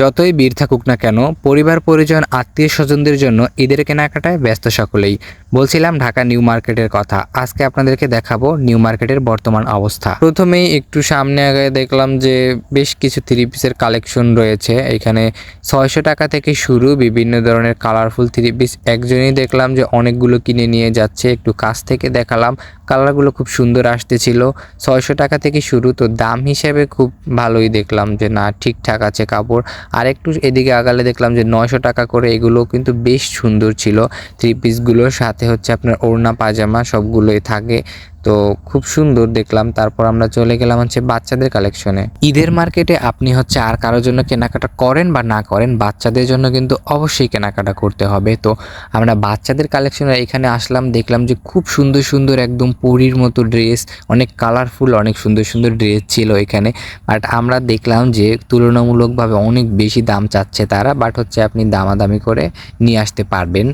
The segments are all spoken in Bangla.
যতই বীর থাকুক না কেন, পরিবার, পরিজন, আত্মীয় স্বজনদের জন্য ঈদের কেনাকাটায় ব্যস্ত সকলেই। বলছিলাম ঢাকা নিউ মার্কেটের কথা। আজকে আপনাদেরকে দেখাবো নিউ মার্কেটের বর্তমান অবস্থা। প্রথমেই একটু সামনে আগে দেখলাম যে বেশ কিছু থ্রি পিসের কালেকশন রয়েছে। এখানে ছয়শো টাকা থেকে শুরু বিভিন্ন ধরনের কালারফুল থ্রি পিস একজনই দেখলাম যে অনেকগুলো কিনে নিয়ে যাচ্ছে। একটু কাছ থেকে দেখালাম। কালারগুলো খুব সুন্দর আসতেছিল। ছয়শো টাকা থেকে শুরু। তো দাম হিসেবে খুব ভালোই দেখলাম যে না, ঠিকঠাক আছে কাপড়। আর একটু এদিকে আগালে দেখলাম যে নয়শো টাকা করে এগুলো কিন্তু বেশ সুন্দর ছিল। থ্রি পিসগুলোর সাথে হচ্ছে আপনার ওড়না, পাজামা সবগুলোই থাকে। তো খুব সুন্দর দেখলাম। তারপর আমরা চলে গেলাম হচ্ছে বাচ্চাদের কালেকশনে ঈদের মার্কেটে আপনি হচ্ছে আর কারোর জন্য কেনাকাটা করেন বা না করেন, বাচ্চাদের জন্য কিন্তু অবশ্যই কেনাকাটা করতে হবে। তো আমরা বাচ্চাদের কালেকশনে এখানে আসলাম, দেখলাম যে খুব সুন্দর সুন্দর একদম পরির মতো ড্রেস অনেক কালারফুল অনেক সুন্দর সুন্দর ড্রেস ছিল এখানে। বাট আমরা দেখলাম যে তুলনামূলকভাবে অনেক বেশি দাম চাচ্ছে তারা বাট হচ্ছে আপনি দামাদামি করে নিয়ে আসতে পারবেন।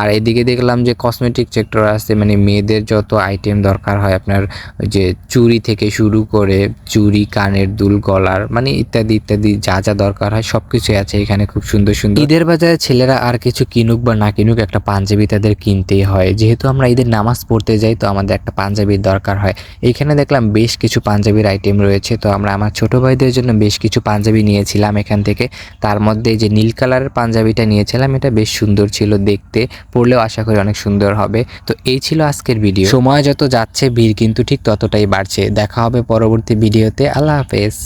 আর এদিকে দেখলাম যে কসমেটিক সেক্টর আছে মানে মেয়েদের যত আইটেম দরকার হয় আপনার যে চুড়ি থেকে শুরু করে চুড়ি কানের দুল গলার মানে ইত্যাদি ইত্যাদি যা যা দরকার হয় সব কিছুই আছে এখানে খুব সুন্দর সুন্দর। ঈদের বাজারে ছেলেরা আর কিছু কিনুক বা না কিনুক একটা পাঞ্জাবি তাদের কিনতেই হয়। যেহেতু আমরা ঈদের নামাজ পড়তে যাই তো আমাদের একটা পাঞ্জাবির দরকার হয়। এইখানে দেখলাম বেশ কিছু পাঞ্জাবির আইটেম রয়েছে তো আমরা আমার ছোট ভাইদের জন্য বেশ কিছু পাঞ্জাবি নিয়েছিলাম এখান থেকে। তার মধ্যে যে নীল কালারের পাঞ্জাবিটা নিয়েছিলাম এটা বেশ সুন্দর ছিল দেখতে পড়লেও আশা করি অনেক সুন্দর হবে। তো এই ছিল আজকের ভিডিও সময় যত যাচ্ছে ভিড় কিন্তু ঠিক ততটাই বাড়ছে। দেখা হবে পরবর্তী ভিডিওতে। আল্লাহ হাফেজ।